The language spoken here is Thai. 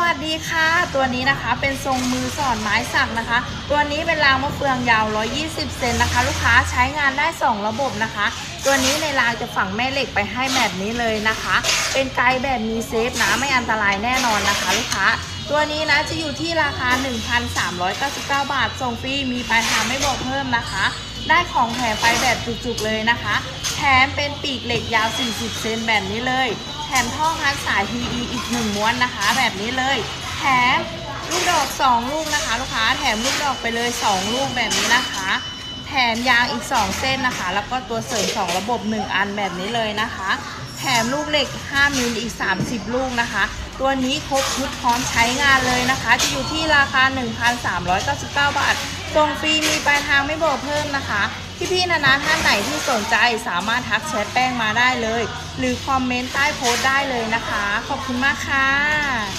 วัสดีค่ะ ตัวนี้นะคะเป็นทรงมือสอนไม้สักนะคะ ตัวนี้เป็นรางมะเฟืองยาว 120 เซนนะคะ ลูกค้าใช้งานได้ 2 ระบบนะคะ ตัวนี้ในรางจะฝังแม่เหล็กไปให้แบบนี้เลยนะคะ เป็นไกด์แบบมีเซฟนะไม่อันตรายแน่นอนนะคะลูกค้าตัวนี้นะจะอยู่ที่ราคา 1,399 บาทส่งฟรีมีปลายทางไม่บอกเพิ่มนะคะ ได้ของแถมไปแบบจุกๆเลยนะคะ แถมเป็นปีกเหล็กยาว 40 เซนแบบนี้เลย แถมท่อคันสาย PE อีกหนึ่งม้วนนะคะ แบบนี้เลย แถมลูกดอก 2 ลูกนะคะ ลูกค้าแถมลูกดอกไปเลย 2 ลูกแบบนี้นะคะ แถมยางอีก 2 เส้นนะคะ แล้วก็ตัวเสริม 2 ระบบ 1 อันแบบนี้เลยนะคะ แถมลูกเหล็ก 5มิลอีก 30 ลูกนะคะ ตัวนี้ครบชุดพร้อมใช้งานเลยนะคะ จะอยู่ที่ราคา 1,399 บาทส่งฟรีมีปลายทางไม่บอกเพิ่มนะคะ พี่ๆนานาท่านไหนที่สนใจสามารถทักแชทแป้งมาได้เลย หรือคอมเมนต์ใต้โพสต์ได้เลยนะคะ ขอบคุณมากค่ะ